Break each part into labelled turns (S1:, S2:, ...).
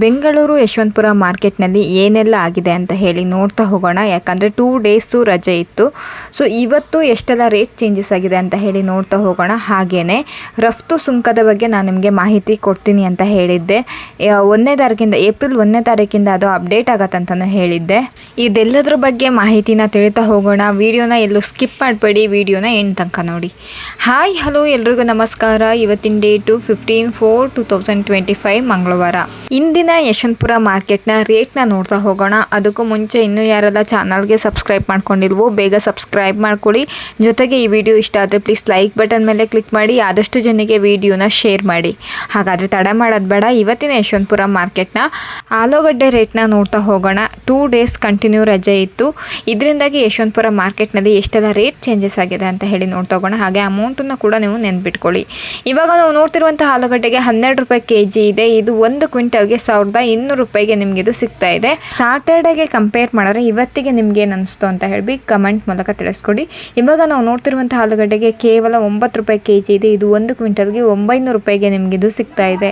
S1: ಬೆಂಗಳೂರು ಯಶವಂತಪುರ ಮಾರ್ಕೆಟ್ನಲ್ಲಿ ಏನೆಲ್ಲ ಆಗಿದೆ ಅಂತ ಹೇಳಿ ನೋಡ್ತಾ ಹೋಗೋಣ. ಯಾಕಂದರೆ ಟೂ ಡೇಸು ರಜೆ ಇತ್ತು. ಸೊ ಇವತ್ತು ಎಷ್ಟೆಲ್ಲ ರೇಟ್ ಚೇಂಜಸ್ ಆಗಿದೆ ಅಂತ ಹೇಳಿ ನೋಡ್ತಾ ಹೋಗೋಣ. ಹಾಗೆಯೇ ರಫ್ತು ಸುಂಕದ ಬಗ್ಗೆ ನಾನು ನಿಮಗೆ ಮಾಹಿತಿ ಕೊಡ್ತೀನಿ ಅಂತ ಹೇಳಿದ್ದೆ. ಒಂದನೇ ತಾರೀಕಿಂದ, ಏಪ್ರಿಲ್ ಒಂದನೇ ತಾರೀಕಿಂದ ಅದು ಅಪ್ಡೇಟ್ ಆಗತ್ತಂತಲೂ ಹೇಳಿದ್ದೆ. ಇದೆಲ್ಲದ್ರ ಬಗ್ಗೆ ಮಾಹಿತಿನ ತಿಳಿತಾ ಹೋಗೋಣ. ವಿಡಿಯೋನ ಎಲ್ಲೂ ಸ್ಕಿಪ್ ಮಾಡಬೇಡಿ. ವಿಡಿಯೋನ ಎಂಡ್ ತನಕ ನೋಡಿ. ಹಾಯ್, ಹಲೋ ಎಲ್ರಿಗೂ ನಮಸ್ಕಾರ. ಇವತ್ತಿನ date fifteen four two thousand twenty five ಮಂಗಳವಾರ. ಇಂದಿನ ಯಶವಂತಪುರ ಮಾರ್ಕೆಟ್ನ ರೇಟ್ನ ನೋಡ್ತಾ ಹೋಗೋಣ. ಅದಕ್ಕೂ ಮುಂಚೆ ಇನ್ನೂ ಯಾರೆಲ್ಲ ಚಾನಲ್ಗೆ ಸಬ್ಸ್ಕ್ರೈಬ್ ಮಾಡ್ಕೊಂಡಿಲ್ವೋ ಬೇಗ ಸಬ್ಸ್ಕ್ರೈಬ್ ಮಾಡ್ಕೊಳ್ಳಿ. ಜೊತೆಗೆ ಈ ವಿಡಿಯೋ ಇಷ್ಟ ಆದರೆ ಪ್ಲೀಸ್ ಲೈಕ್ ಬಟನ್ ಮೇಲೆ ಕ್ಲಿಕ್ ಮಾಡಿ, ಆದಷ್ಟು ಜನಕ್ಕೆ ವಿಡಿಯೋನ ಶೇರ್ ಮಾಡಿ. ಹಾಗಾದರೆ ತಡ ಮಾಡೋದು ಬೇಡ. ಇವತ್ತಿನ ಯಶವಂತಪುರ ಮಾರ್ಕೆಟ್ನ ಆಲೂಗಡ್ಡೆ ರೇಟ್ನ ನೋಡ್ತಾ ಹೋಗೋಣ. ಟೂ ಡೇಸ್ ಕಂಟಿನ್ಯೂ ರಜೆ ಇತ್ತು. ಇದರಿಂದಾಗಿ ಯಶವಂತಪುರ ಮಾರ್ಕೆಟ್ನಲ್ಲಿ ಎಷ್ಟೆಲ್ಲ ರೇಟ್ ಚೇಂಜಸ್ ಆಗಿದೆ ಅಂತ ಹೇಳಿ ನೋಡ್ತಾ ಹೋಗೋಣ. ಹಾಗೆ ಅಮೌಂಟನ್ನು ಕೂಡ ನೀವು ನೆನ್ಪಿಟ್ಕೊಳ್ಳಿ. ಇವಾಗ ನಾವು ನೋಡ್ತಿರುವಂಥ ಆಲೂಗಡ್ಡೆಗೆ ಹನ್ನೆರಡು ರೂಪಾಯಿ ಕೆ ಜಿ ಇದೆ. ಇದು ಒಂದು ಕ್ವಿಂಟಲ್ಗೆ ಸಾವಿರದ ಇನ್ನೂರು ರೂಪಾಯಿಗೆ ನಿಮ್ಗೆ ಇದು ಸಿಗ್ತಾ ಇದೆ. ಸಾಟರ್ಡೆಗೆ ಕಂಪೇರ್ ಮಾಡಿದ್ರೆ ಇವತ್ತಿಗೆ ನಿಮ್ಗೆ ಏನು ಅನಿಸ್ತು ಅಂತ ಹೇಳಿ ಕಮೆಂಟ್ ಮೂಲಕ ತಿಳಿಸ್ಕೊಡಿ. ಇವಾಗ ನಾವು ನೋಡ್ತಿರುವಂತಹ ಆಲೂಗಡ್ಡೆಗೆ ಕೇವಲ ಒಂಬತ್ತು ರೂಪಾಯಿ ಕೆ ಜಿ ಇದೆ. ಇದು ಒಂದು ಕ್ವಿಂಟಲ್ಗೆ ಒಂಬೈನೂರು ರೂಪಾಯಿಗೆ ನಿಮ್ಗೆ ಇದು ಸಿಗ್ತಾ ಇದೆ.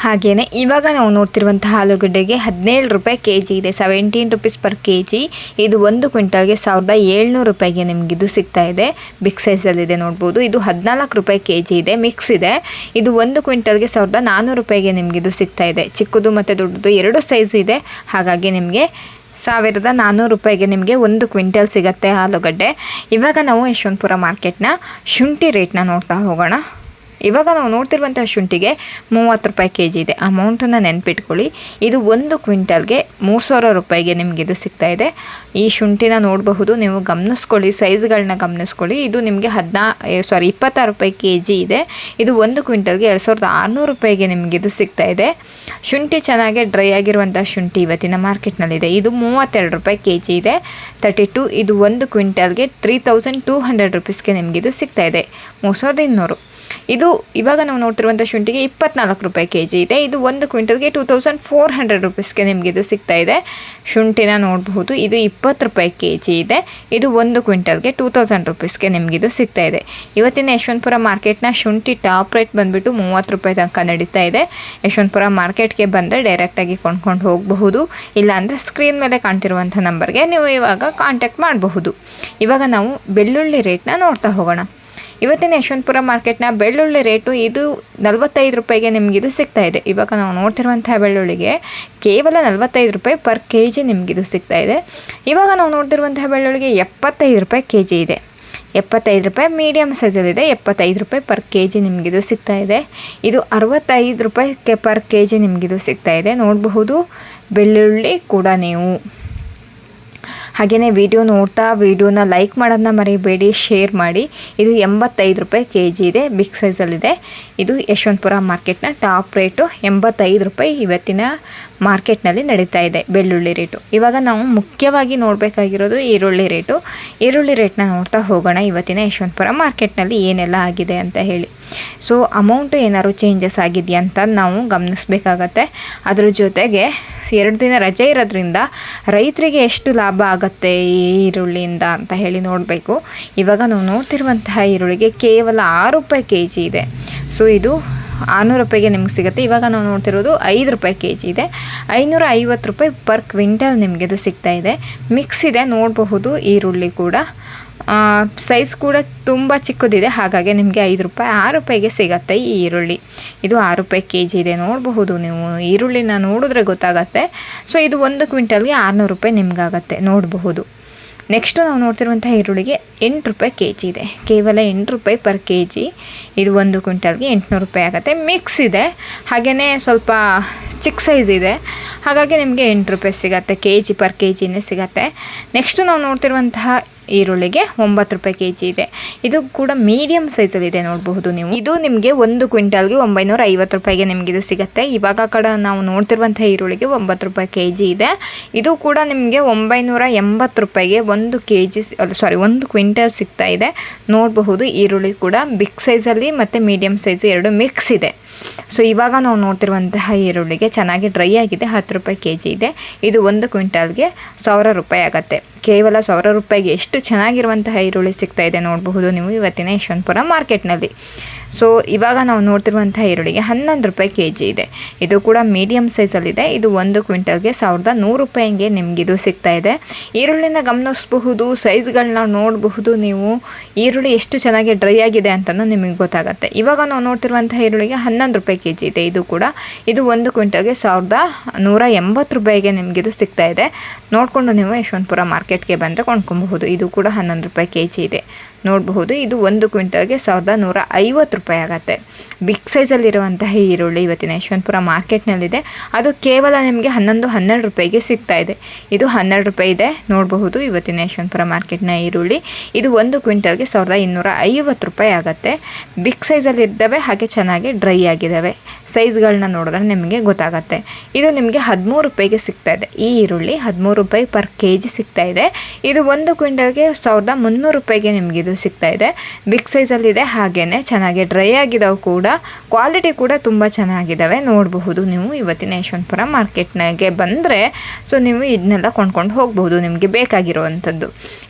S1: ಹಾಗೆಯೇ ಇವಾಗ ನಾವು ನೋಡ್ತಿರುವಂತಹ ಆಲೂಗಡ್ಡೆಗೆ ಹದಿನೇಳು ರೂಪಾಯಿ ಕೆ ಜಿ ಇದೆ seventeen rupees per K G ಇದು ಒಂದು ಕ್ವಿಂಟಲ್ಗೆ ಸಾವಿರದ ಏಳ್ನೂರು ರೂಪಾಯಿಗೆ ಇದು ಸಿಗ್ತಾ ಇದೆ. ಬಿಗ್ ಸೈಜಲ್ಲಿದೆ ನೋಡ್ಬೋದು. ಇದು ಹದಿನಾಲ್ಕು ರೂಪಾಯಿ ಕೆ ಜಿ ಇದೆ ಮಿಕ್ಸ್ ಇದೆ. ಇದು ಒಂದು ಕ್ವಿಂಟಲ್ಗೆ ಸಾವಿರದ ನಾನ್ನೂರು ರೂಪಾಯಿಗೆ ನಿಮ್ಗೆ ಇದು ಸಿಗ್ತಾ ಇದೆ. ಚಿಕ್ಕದು ಮತ್ತು ದೊಡ್ಡದು ಎರಡು ಸೈಜು ಇದೆ. ಹಾಗಾಗಿ ನಿಮಗೆ ಸಾವಿರದ ನಾನ್ನೂರು ರೂಪಾಯಿಗೆ ನಿಮಗೆ ಒಂದು ಕ್ವಿಂಟಲ್ ಸಿಗುತ್ತೆ ಆಲೂಗಡ್ಡೆ. ಇವಾಗ ನಾವು ಯಶವಂತಪುರ ಮಾರ್ಕೆಟ್ನ ಶುಂಠಿ ರೇಟ್ನ ನೋಡ್ತಾ ಹೋಗೋಣ. ಇವಾಗ ನಾವು ನೋಡ್ತಿರುವಂತಹ ಶುಂಠಿಗೆ ಮೂವತ್ತು ರೂಪಾಯಿ ಕೆ ಜಿ ಇದೆ ಅಮೌಂಟನ್ನು ನೆನ್ಪಿಟ್ಕೊಳ್ಳಿ. ಇದು ಒಂದು ಕ್ವಿಂಟಲ್ಗೆ ಮೂರು ಸಾವಿರ ರೂಪಾಯಿಗೆ ನಿಮಗೆ ಇದು ಸಿಗ್ತಾ ಇದೆ. ಈ ಶುಂಠಿನ ನೋಡಬಹುದು. ನೀವು ಗಮನಿಸ್ಕೊಳ್ಳಿ ಸೈಜ್ಗಳನ್ನ ಗಮನಿಸ್ಕೊಳ್ಳಿ. ಇದು ನಿಮಗೆ ಹದಿನಾ ಸಾರಿ ಇಪ್ಪತ್ತಾರು ರೂಪಾಯಿ ಕೆ ಜಿ ಇದೆ. ಇದು ಒಂದು ಕ್ವಿಂಟಲ್ಗೆ ಎರಡು ಸಾವಿರದ ಆರುನೂರು ರೂಪಾಯಿಗೆ ನಿಮಗೆ ಇದು ಸಿಗ್ತಾ ಇದೆ. ಶುಂಠಿ ಚೆನ್ನಾಗಿ ಡ್ರೈ ಆಗಿರುವಂಥ ಶುಂಠಿ ಇವತ್ತಿನ ಮಾರ್ಕೆಟ್ನಲ್ಲಿದೆ. ಇದು ಮೂವತ್ತೆರಡು ರೂಪಾಯಿ ಕೆ ಜಿ ಇದೆ. ತರ್ಟಿ ಟು, ಇದು ಒಂದು ಕ್ವಿಂಟಲ್ಗೆ ತ್ರೀ ತೌಸಂಡ್ ಟೂ ಹಂಡ್ರೆಡ್ ರುಪೀಸ್ಗೆ ನಿಮಗಿದು ಸಿಗ್ತಾ ಇದೆ. ಮೂರು ಸಾವಿರದ ಇನ್ನೂರು. ಇದು ಇವಾಗ ನಾವು ನೋಡ್ತಿರುವಂಥ ಶುಂಠಿಗೆ ಇಪ್ಪತ್ನಾಲ್ಕು ರೂಪಾಯಿ ಕೆ ಜಿ ಇದೆ. ಇದು ಒಂದು ಕ್ವಿಂಟಲ್ಗೆ ಟೂ ತೌಸಂಡ್ ಫೋರ್ ಹಂಡ್ರೆಡ್ ರುಪೀಸ್ಗೆ ನಿಮಗೆ ಇದು ಸಿಗ್ತಾ ಇದೆ. ಶುಂಠಿನ ನೋಡಬಹುದು. ಇದು ಇಪ್ಪತ್ತು ರೂಪಾಯಿ ಕೆ ಜಿ ಇದೆ. ಇದು ಒಂದು ಕ್ವಿಂಟಲ್ಗೆ ಟೂ ತೌಸಂಡ್ ರುಪೀಸ್ಗೆ ಇದು ಸಿಗ್ತಾ ಇದೆ. ಇವತ್ತಿನ ಯಶವಂತಪುರ ಮಾರ್ಕೆಟ್ನ ಶುಂಠಿ ಟಾಪ್ ರೇಟ್ ಬಂದುಬಿಟ್ಟು ಮೂವತ್ತು ರೂಪಾಯಿ ತನಕ ನಡೀತಾ ಇದೆ. ಯಶವಂತಪುರ ಮಾರ್ಕೆಟ್ಗೆ ಬಂದರೆ ಡೈರೆಕ್ಟಾಗಿ ಕೊಂಡ್ಕೊಂಡು ಹೋಗಬಹುದು. ಇಲ್ಲಾಂದರೆ ಸ್ಕ್ರೀನ್ ಮೇಲೆ ಕಾಣ್ತಿರುವಂಥ ನಂಬರ್ಗೆ ನೀವು ಇವಾಗ ಕಾಂಟ್ಯಾಕ್ಟ್ ಮಾಡಬಹುದು. ಇವಾಗ ನಾವು ಬೆಳ್ಳುಳ್ಳಿ ರೇಟ್ನ ನೋಡ್ತಾ ಹೋಗೋಣ. ಇವತ್ತಿನ ಯಶವಂತಪುರ ಮಾರ್ಕೆಟ್ನ ಬೆಳ್ಳುಳ್ಳಿ ರೇಟು ಇದು ನಲವತ್ತೈದು ರೂಪಾಯಿಗೆ ನಿಮ್ಗೆ ಇದು ಸಿಗ್ತಾ ಇದೆ. ಇವಾಗ ನಾವು ನೋಡ್ತಿರುವಂತಹ ಬೆಳ್ಳುಳ್ಳಿಗೆ ಕೇವಲ ನಲವತ್ತೈದು ರೂಪಾಯಿ ಪರ್ ಕೆ ಜಿ ಇದು ಸಿಗ್ತಾ ಇದೆ. ಇವಾಗ ನಾವು ನೋಡ್ತಿರುವಂತಹ ಬೆಳ್ಳುಳ್ಳಿಗೆ ಎಪ್ಪತ್ತೈದು ರೂಪಾಯಿ ಕೆ ಜಿ ಇದೆ. ಎಪ್ಪತ್ತೈದು ರೂಪಾಯಿ ಮೀಡಿಯಮ್ ಸೈಜಲ್ಲಿದೆ ಎಪ್ಪತ್ತೈದು ರೂಪಾಯಿ ಪರ್ ಕೆ ಜಿ ನಿಮಗಿದು ಸಿಗ್ತಾ ಇದೆ. ಇದು ಅರವತ್ತೈದು ರೂಪಾಯಿ ಕೆ ಪರ್ ಕೆ ಜಿ ನಿಮಗಿದು ಸಿಗ್ತಾ ಇದೆ. ನೋಡಬಹುದು ಬೆಳ್ಳುಳ್ಳಿ ಕೂಡ ನೀವು. ಹಾಗೆಯೇ ವಿಡಿಯೋ ನೋಡ್ತಾ ವಿಡಿಯೋನ ಲೈಕ್ ಮಾಡೋದನ್ನ ಮರಿಬೇಡಿ ಶೇರ್ ಮಾಡಿ. ಇದು ಎಂಬತ್ತೈದು ರೂಪಾಯಿ ಕೆ ಜಿ ಇದೆ ಬಿಗ್ ಸೈಜಲ್ಲಿದೆ ಇದು. ಯಶವಂತಪುರ ಮಾರ್ಕೆಟ್ನ ಟಾಪ್ ರೇಟು ಎಂಬತ್ತೈದು ರೂಪಾಯಿ ಇವತ್ತಿನ ಮಾರ್ಕೆಟ್ನಲ್ಲಿ ನಡೀತಾ ಇದೆ, ಬೆಳ್ಳುಳ್ಳಿ ರೇಟು ಇವಾಗ ನಾವು ಮುಖ್ಯವಾಗಿ ನೋಡಬೇಕಾಗಿರೋದು ಈರುಳ್ಳಿ ರೇಟು ಈರುಳ್ಳಿ ರೇಟ್ನ ನೋಡ್ತಾ ಹೋಗೋಣ, ಇವತ್ತಿನ ಯಶವಂತಪುರ ಮಾರ್ಕೆಟ್ನಲ್ಲಿ ಏನೆಲ್ಲ ಆಗಿದೆ ಅಂತ ಹೇಳಿ. ಸೊ ಅಮೌಂಟು ಏನಾದ್ರು ಚೇಂಜಸ್ ಆಗಿದೆಯಾ ಅಂತ ನಾವು ಗಮನಿಸಬೇಕಾಗತ್ತೆ. ಅದ್ರ ಜೊತೆಗೆ ಎರಡು ದಿನ ರಜೆ ಇರೋದ್ರಿಂದ ರೈತರಿಗೆ ಎಷ್ಟು ಲಾಭ ಆಗುತ್ತೆ ಈ ಈರುಳ್ಳಿಯಿಂದ ಅಂತ ಹೇಳಿ ನೋಡಬೇಕು. ಇವಾಗ ನಾವು ನೋಡ್ತಿರುವಂತಹ ಈರುಳ್ಳಿಗೆ ಕೇವಲ ಆರು ರೂಪಾಯಿ ಕೆ ಜಿ ಇದೆ. ಸೊ ಇದು ಆರುನೂರು ರೂಪಾಯಿಗೆ ನಿಮ್ಗೆ ಸಿಗುತ್ತೆ. ಇವಾಗ ನಾವು ನೋಡ್ತಿರೋದು ಐದು ರೂಪಾಯಿ ಕೆ ಜಿ ಇದೆ. ಐನೂರ ಐವತ್ತು ರೂಪಾಯಿ ಪರ್ ಕ್ವಿಂಟಲ್ ನಿಮಗೆ ಇದು ಸಿಗ್ತಾ ಇದೆ. ಮಿಕ್ಸ್ ಇದೆ, ನೋಡಬಹುದು ಈರುಳ್ಳಿ ಕೂಡ. ಸೈಜ್ ಕೂಡ ತುಂಬ ಚಿಕ್ಕದಿದೆ. ಹಾಗಾಗಿ ನಿಮಗೆ ಐದು ರೂಪಾಯಿ, ಆರು ರೂಪಾಯಿಗೆ ಸಿಗತ್ತೆ ಈ ಈರುಳ್ಳಿ. ಇದು ಆರು ರೂಪಾಯಿ ಕೆ ಜಿ ಇದೆ. ನೋಡಬಹುದು ನೀವು, ಈರುಳ್ಳಿನ ನೋಡಿದ್ರೆ ಗೊತ್ತಾಗತ್ತೆ. ಸೊ ಇದು ಒಂದು ಕ್ವಿಂಟಲ್ಗೆ ಆರುನೂರು ರೂಪಾಯಿ ನಿಮಗಾಗತ್ತೆ. ನೋಡಬಹುದು. ನೆಕ್ಸ್ಟು ನಾವು ನೋಡ್ತಿರುವಂಥ ಈರುಳ್ಳಿಗೆ ಎಂಟು ರೂಪಾಯಿ ಕೆ ಜಿ ಇದೆ. ಕೇವಲ ಎಂಟು ರೂಪಾಯಿ ಪರ್ ಕೆ ಜಿ ಇದು ಒಂದು ಕ್ವಿಂಟಲ್ಗೆ ಎಂಟುನೂರು ರೂಪಾಯಿ ಆಗುತ್ತೆ. ಮಿಕ್ಸ್ ಇದೆ. ಹಾಗೆಯೇ ಸ್ವಲ್ಪ ಚಿಕ್ಕ ಸೈಜ್ ಇದೆ. ಹಾಗಾಗಿ ನಿಮಗೆ ಎಂಟು ರೂಪಾಯಿ ಸಿಗತ್ತೆ. ಕೆ ಜಿ ಪರ್ ಕೆ ಜಿನೇ ಸಿಗತ್ತೆ. ನೆಕ್ಸ್ಟು ನಾವು ನೋಡ್ತಿರುವಂತಹ ಈರುಳ್ಳಿಗೆ ಒಂಬತ್ತು ರೂಪಾಯಿ ಕೆ ಜಿ ಇದೆ. ಇದು ಕೂಡ ಮೀಡಿಯಮ್ ಸೈಜಲ್ಲಿದೆ ನೋಡಬಹುದು ನೀವು. ಇದು ನಿಮಗೆ ಒಂದು ಕ್ವಿಂಟಲ್ಗೆ ಒಂಬೈನೂರ ಐವತ್ತು ರೂಪಾಯಿಗೆ ನಿಮಗೆ ಇದು ಸಿಗುತ್ತೆ. ಇವಾಗ ಕಡೆ ನಾವು ನೋಡ್ತಿರುವಂಥ ಈರುಳ್ಳಿಗೆ ಒಂಬತ್ತು ರೂಪಾಯಿ ಕೆ ಜಿ ಇದೆ. ಇದು ಕೂಡ ನಿಮಗೆ ಒಂಬೈನೂರ ಎಂಬತ್ತು ರೂಪಾಯಿಗೆ ಒಂದು ಕೆ ಜಿ ಸಾರಿ ಒಂದು ಕ್ವಿಂಟಲ್ ಸಿಗ್ತಾ ಇದೆ. ನೋಡಬಹುದು ಈರುಳ್ಳಿ ಕೂಡ ಬಿಗ್ ಸೈಜಲ್ಲಿ ಮತ್ತು ಮೀಡಿಯಮ್ ಸೈಜು ಎರಡು ಮಿಕ್ಸ್ ಇದೆ. ಸೊ ಇವಾಗ ನಾವು ನೋಡ್ತಿರುವಂತಹ ಈರುಳ್ಳಿಗೆ ಚೆನ್ನಾಗಿ ಡ್ರೈ ಆಗಿದೆ. ಹತ್ತು ರೂಪಾಯಿ ಕೆ ಜಿ ಇದೆ. ಇದು ಒಂದು ಕ್ವಿಂಟಲ್ಗೆ ಸಾವಿರ ರೂಪಾಯಿ ಆಗುತ್ತೆ. ಕೇವಲ ಸಾವಿರ ರೂಪಾಯಿಗೆ ಎಷ್ಟು ಚೆನ್ನಾಗಿರುವಂತಹ ಈರುಳ್ಳಿ ಸಿಗ್ತಾ ಇದೆ ನೋಡಬಹುದು ನೀವು ಇವತ್ತಿನ ಯಶವಂತಪುರ ಮಾರ್ಕೆಟ್ನಲ್ಲಿ. ಸೊ ಇವಾಗ ನಾವು ನೋಡ್ತಿರುವಂತಹ ಈರುಳ್ಳಿಗೆ ಹನ್ನೊಂದು ರೂಪಾಯಿ ಕೆ ಜಿ ಇದೆ. ಇದು ಕೂಡ ಮೀಡಿಯಮ್ ಸೈಜಲ್ಲಿದೆ ಇದು. ಒಂದು ಕ್ವಿಂಟಲ್ಗೆ ಸಾವಿರದ ನೂರು ರೂಪಾಯಿಗೆ ನಿಮ್ಗೆ ಇದು ಸಿಗ್ತಾ ಇದೆ. ಈರುಳ್ಳಿನ ಗಮನಿಸಬಹುದು ಸೈಜ್ಗಳನ್ನ ನೋಡಬಹುದು ನೀವು. ಈರುಳ್ಳಿ ಎಷ್ಟು ಚೆನ್ನಾಗಿ ಡ್ರೈ ಆಗಿದೆ ಅಂತಲೂ ನಿಮಗೆ ಗೊತ್ತಾಗುತ್ತೆ. ಇವಾಗ ನಾವು ನೋಡ್ತಿರುವಂತಹ ಈರುಳ್ಳಿಗೆ ಹನ್ನೊಂದು ರೂಪಾಯಿ ಕೆ ಜಿ ಇದೆ. ಇದು ಕೂಡ, ಇದು ಒಂದು ಕ್ವಿಂಟಲ್ಗೆ ಸಾವಿರದ ನೂರ ಎಂಬತ್ತು ರೂಪಾಯಿಗೆ ನಿಮ್ಗೆ ಇದು ಸಿಗ್ತಾ ಇದೆ. ನೋಡಿಕೊಂಡು ನೀವು ಯಶವಂತಪುರ ಮಾರ್ಕೆಟ್ಗೆ ಬಂದರೆ ಕೊಂಡ್ಕೊಬಹುದು. ಇದು ಕೂಡ ಹನ್ನೊಂದು ರೂಪಾಯಿ ಕೆ ಜಿ ಇದೆ. ನೋಡಬಹುದು. ಇದು ಒಂದು ಕ್ವಿಂಟಲ್ಗೆ ಸಾವಿರದ ನೂರ ಐವತ್ತು ರೂಪಾಯಿ ಆಗುತ್ತೆ. ಬಿಗ್ ಸೈಜಲ್ಲಿರುವಂತಹ ಈರುಳ್ಳಿ ಇವತ್ತಿನ ಯಶವಂತಪುರ ಮಾರ್ಕೆಟ್ನಲ್ಲಿದೆ. ಅದು ಕೇವಲ ನಿಮಗೆ ಹನ್ನೊಂದು, ಹನ್ನೆರಡು ರೂಪಾಯಿಗೆ ಸಿಗ್ತಾ ಇದೆ. ಇದು ಹನ್ನೆರಡು ರೂಪಾಯಿ ಇದೆ. ನೋಡಬಹುದು ಇವತ್ತಿನ ಯಶವಂತಪುರ ಮಾರ್ಕೆಟ್ನ ಈರುಳ್ಳಿ. ಇದು ಒಂದು ಕ್ವಿಂಟಲ್ಗೆ ಸಾವಿರದ ಇನ್ನೂರ ಐವತ್ತು ರೂಪಾಯಿ ಆಗುತ್ತೆ. ಬಿಗ್ ಸೈಜಲ್ಲಿ ಇದ್ದಾವೆ ಹಾಗೆ ಚೆನ್ನಾಗಿ ಡ್ರೈ ಆಗಿದ್ದಾವೆ. ಸೈಜ್ಗಳನ್ನ ನೋಡಿದ್ರೆ ನಿಮಗೆ ಗೊತ್ತಾಗುತ್ತೆ. ಇದು ನಿಮಗೆ ಹದಿಮೂರು ರೂಪಾಯಿಗೆ ಸಿಗ್ತಾ ಇದೆ. ಈ ಈರುಳ್ಳಿ ಹದಿಮೂರು ರೂಪಾಯಿ ಪರ್ ಕೆ ಜಿ ಸಿಗ್ತಾ ಇದೆ. ಇದು ಒಂದು ಕ್ವಿಂಟಲ್ಗೆ ಸಾವಿರದ ಮುನ್ನೂರು ರೂಪಾಯಿಗೆ ನಿಮಗೆ ಇದು ಸಿಗ್ತಾ ಇದೆ. ಬಿಗ್ ಸೈಜಲ್ಲಿದೆ ಹಾಗೆಯೇ ಚೆನ್ನಾಗಿ ಡ್ರೈ ಆಗಿದಾವೆ ಕೂಡ. ಕ್ವಾಲಿಟಿ ಕೂಡ ತುಂಬ ಚೆನ್ನಾಗಿದ್ದಾವೆ ನೋಡಬಹುದು ನೀವು ಇವತ್ತಿನ ಯಶವಂತಪುರ ಮಾರ್ಕೆಟ್ನಾಗೆ ಬಂದರೆ ಸೊ ನೀವು ಇದನ್ನೆಲ್ಲ ಕೊಂಡ್ಕೊಂಡು ಹೋಗಬಹುದು ನಿಮಗೆ ಬೇಕಾಗಿರುವಂಥದ್ದು.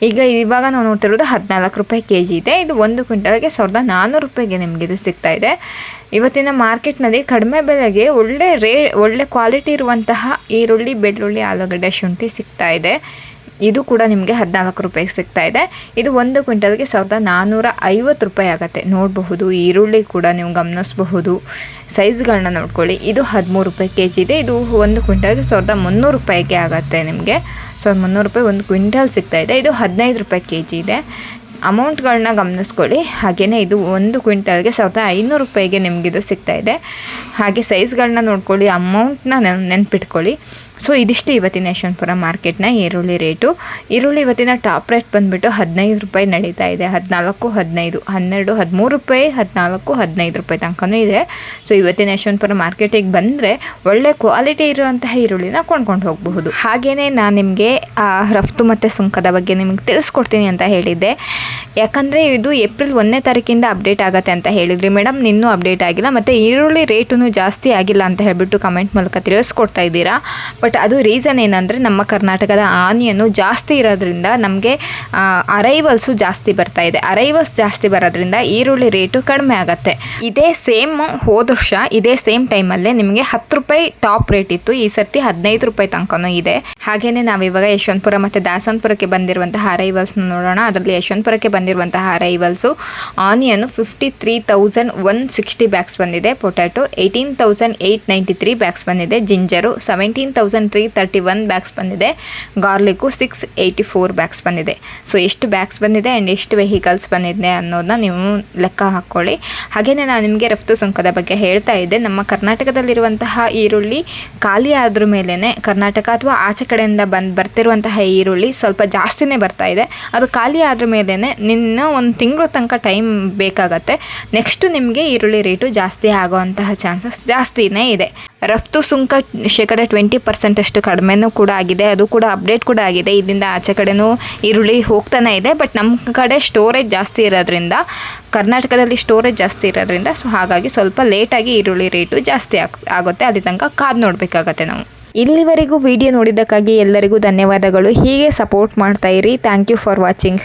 S1: ಈಗ ಇವಾಗ ನಾವು ನೋಡ್ತಿರೋದು ಹದಿನಾಲ್ಕು ರೂಪಾಯಿ ಕೆ ಜಿ ಇದೆ. ಇದು ಒಂದು ಕ್ವಿಂಟಲ್ಗೆ ಸಾವಿರದ ನಾನ್ನೂರು ರೂಪಾಯಿಗೆ ನಿಮಗೆ ಇದು ಸಿಗ್ತಾ ಇದೆ. ಇವತ್ತಿನ ಮಾರ್ಕೆಟ್ನಲ್ಲಿ ಕಡಿಮೆ ಬೆಲೆಗೆ ಒಳ್ಳೆ ರೇ ಒಳ್ಳೆ ಕ್ವಾಲಿಟಿ ಇರುವಂತಹ ಈರುಳ್ಳಿ, ಬೆಳ್ಳುಳ್ಳಿ, ಆಲೂಗಡ್ಡೆ ಶುಂಠಿ ಸಿಗ್ತಾ ಇದೆ. ಇದು ಕೂಡ ನಿಮಗೆ ಹದಿನಾಲ್ಕು ರೂಪಾಯಿಗೆ ಸಿಗ್ತಾ ಇದೆ. ಇದು ಒಂದು ಕ್ವಿಂಟಲ್ಗೆ ಸಾವಿರದ ನಾನ್ನೂರ ಐವತ್ತು ರೂಪಾಯಿ ಆಗುತ್ತೆ. ನೋಡಬಹುದು, ಈರುಳ್ಳಿ ಕೂಡ ನೀವು ಗಮನಿಸಬಹುದು. ಸೈಜ್ಗಳನ್ನ ನೋಡ್ಕೊಳ್ಳಿ. ಇದು ಹದಿಮೂರು ರೂಪಾಯಿ ಕೆ ಜಿ ಇದೆ. ಇದು ಒಂದು ಕ್ವಿಂಟಲ್ಗೆ ಸಾವಿರದ ಮುನ್ನೂರು ರೂಪಾಯಿಗೆ ಆಗುತ್ತೆ ನಿಮಗೆ. ಸಾವಿರದ ಮುನ್ನೂರು ರೂಪಾಯಿ ಒಂದು ಕ್ವಿಂಟಲ್ ಸಿಗ್ತಾ ಇದೆ. ಇದು ಹದಿನೈದು ರೂಪಾಯಿ ಕೆ ಜಿ ಇದೆ. ಅಮೌಂಟ್ಗಳನ್ನ ಗಮನಿಸ್ಕೊಳ್ಳಿ. ಹಾಗೆಯೇ ಇದು ಒಂದು ಕ್ವಿಂಟಲ್ಗೆ ಸಾವಿರದ ಐನೂರು ರೂಪಾಯಿಗೆ ನಿಮಗಿದು ಸಿಗ್ತಾ ಇದೆ ಹಾಗೆ ಸೈಜ್ಗಳನ್ನ ನೋಡ್ಕೊಳ್ಳಿ, ಅಮೌಂಟ್ನ ನೆನ್ಪಿಟ್ಕೊಳ್ಳಿ. ಸೊ, ಇದಿಷ್ಟು ಇವತ್ತಿನ ಯಶವಂತಪುರ ಮಾರ್ಕೆಟ್ನ ಈರುಳ್ಳಿ ರೇಟು. ಈರುಳ್ಳಿ ಇವತ್ತಿನ ಟಾಪ್ ರೇಟ್ ಬಂದುಬಿಟ್ಟು ಹದಿನೈದು ರೂಪಾಯಿ ನಡೀತಾ ಇದೆ. ಹದಿನಾಲ್ಕು, ಹದಿನೈದು, ಹನ್ನೆರಡು, ಹದಿಮೂರು ರೂಪಾಯಿ, ಹದಿನಾಲ್ಕು, ಹದಿನೈದು ರೂಪಾಯಿ ತನಕನೂ ಇದೆ. ಸೊ, ಇವತ್ತಿನ ಯಶವಂತಪುರ ಮಾರ್ಕೆಟಿಗೆ ಬಂದರೆ ಒಳ್ಳೆ ಕ್ವಾಲಿಟಿ ಇರುವಂತಹ ಈರುಳ್ಳಿನ ಕೊಂಡ್ಕೊಂಡು ಹೋಗಬಹುದು. ಹಾಗೆಯೇ ನಾನು ನಿಮಗೆ ರಫ್ತು ಮತ್ತು ಸುಂಕದ ಬಗ್ಗೆ ನಿಮಗೆ ತಿಳಿಸ್ಕೊಡ್ತೀನಿ ಅಂತ ಹೇಳಿದ್ದೆ. ಯಾಕಂದರೆ ಇದು ಏಪ್ರಿಲ್ ಒಂದನೇ ತಾರೀಕಿಂದ ಅಪ್ಡೇಟ್ ಆಗುತ್ತೆ ಅಂತ ಹೇಳಿದ್ರಿ. ಮೇಡಮ್ ಇನ್ನೂ ಅಪ್ಡೇಟ್ ಆಗಿಲ್ಲ, ಮತ್ತು ಈರುಳ್ಳಿ ರೇಟೂ ಜಾಸ್ತಿ ಆಗಿಲ್ಲ ಅಂತ ಹೇಳಿಬಿಟ್ಟು ಕಮೆಂಟ್ ಮೂಲಕ ತಿಳಿಸ್ಕೊಡ್ತಾ ಇದ್ದೀರಾ? ಬಟ್ ಅದು ರೀಸನ್ ಏನಂದರೆ, ನಮ್ಮ ಕರ್ನಾಟಕದ ಆನಿಯನ್ನು ಜಾಸ್ತಿ ಇರೋದ್ರಿಂದ ನಮಗೆ ಅರೈವಲ್ಸು ಜಾಸ್ತಿ ಬರ್ತಾ ಇದೆ. ಅರೈವಲ್ಸ್ ಜಾಸ್ತಿ ಬರೋದ್ರಿಂದ ಈರುಳ್ಳಿ ರೇಟು ಕಡಿಮೆ ಆಗುತ್ತೆ. ಇದೇ ಸೇಮ್ ಹೋದ ವರ್ಷ, ಇದೇ ಸೇಮ್ ಟೈಮಲ್ಲೇ ನಿಮಗೆ ಹತ್ತು ರೂಪಾಯಿ ಟಾಪ್ ರೇಟ್ ಇತ್ತು. ಈ ಸರ್ತಿ ಹದಿನೈದು ರೂಪಾಯಿ ತನಕನೂ ಇದೆ. ಹಾಗೆಯೇ ನಾವಿವಾಗ ಯಶವಂತಪುರ ಮತ್ತು ದಾಸನಪುರಕ್ಕೆ ಬಂದಿರುವಂತಹ ಅರೈವಲ್ಸ್ನ ನೋಡೋಣ. ಅದರಲ್ಲಿ ಯಶವಂತಪುರಕ್ಕೆ ಬಂದಿರುವಂತಹ arrivals onion fifty three thousand one sixty bags ಬಂದಿದೆ. Potato eighteen thousand eight ninety three bags ಬಂದಿದೆ. Ginger seventeen thousand three thirty one bags ಬಂದಿದೆ. Garlic six eighty four bags ಬಂದಿದೆ. ಸೊ ಎಷ್ಟು ಬ್ಯಾಗ್ಸ್ ಬಂದಿದೆ ಆ್ಯಂಡ್ ಎಷ್ಟು ವೆಹಿಕಲ್ಸ್ ಬಂದಿದೆ ಅನ್ನೋದನ್ನ ನೀವು ಲೆಕ್ಕ ಹಾಕ್ಕೊಳ್ಳಿ ಹಾಗೆಯೇ ನಾನು ನಿಮಗೆ ರಫ್ತು ಸುಂಕದ ಬಗ್ಗೆ ಹೇಳ್ತಾ ಇದ್ದೆ. ನಮ್ಮ ಕರ್ನಾಟಕದಲ್ಲಿರುವಂತಹ ಈರುಳ್ಳಿ ಖಾಲಿ ಆದ್ರ ಮೇಲೇ ಕರ್ನಾಟಕ ಅಥವಾ ಆಚೆ ಕಡೆಯಿಂದ ಬಂದು ಬರ್ತಿರುವಂತಹ ಈರುಳ್ಳಿ ಸ್ವಲ್ಪ ಜಾಸ್ತಿನೇ ಬರ್ತಾ ಇದೆ. ಅದು ಖಾಲಿ ಆದ್ರ ಮೇಲೇ ನಿನ್ನ ಒಂದು ತಿಂಗಳು ತನಕ ಟೈಮ್ ಬೇಕಾಗತ್ತೆ. ನೆಕ್ಸ್ಟು ನಿಮಗೆ ಈರುಳ್ಳಿ ರೇಟು ಜಾಸ್ತಿ ಆಗುವಂತಹ ಚಾನ್ಸಸ್ ಜಾಸ್ತಿನೇ ಇದೆ. ರಫ್ತು ಸುಂಕ ಶೇಕಡ ಟ್ವೆಂಟಿ ಪರ್ಸೆಂಟಷ್ಟು ಕಡಿಮೆನೂ ಕೂಡ ಆಗಿದೆ. ಅದು ಕೂಡ ಅಪ್ಡೇಟ್ ಕೂಡ ಆಗಿದೆ. ಇದರಿಂದ ಆಚೆ ಕಡೆನೂ ಈರುಳ್ಳಿ ಹೋಗ್ತಾನೆ ಇದೆ. ಬಟ್ ನಮ್ಮ ಕಡೆ ಸ್ಟೋರೇಜ್ ಜಾಸ್ತಿ ಇರೋದ್ರಿಂದ, ಕರ್ನಾಟಕದಲ್ಲಿ ಸ್ಟೋರೇಜ್ ಜಾಸ್ತಿ ಇರೋದ್ರಿಂದ ಸೊ ಹಾಗಾಗಿ ಸ್ವಲ್ಪ ಲೇಟಾಗಿ ಈರುಳ್ಳಿ ರೇಟು ಜಾಸ್ತಿ ಆಗ್, ಆಗುತ್ತೆ. ಅಲ್ಲಿ ತನಕ ಕಾದು ನೋಡಬೇಕಾಗತ್ತೆ ನಾವು. ಇಲ್ಲಿವರೆಗೂ ವಿಡಿಯೋ ನೋಡಿದ್ದಕ್ಕಾಗಿ ಎಲ್ಲರಿಗೂ ಧನ್ಯವಾದಗಳು. ಹೀಗೆ ಸಪೋರ್ಟ್ ಮಾಡ್ತಾಯಿರಿ ಥ್ಯಾಂಕ್ ಯು ಫಾರ್ ವಾಚಿಂಗ್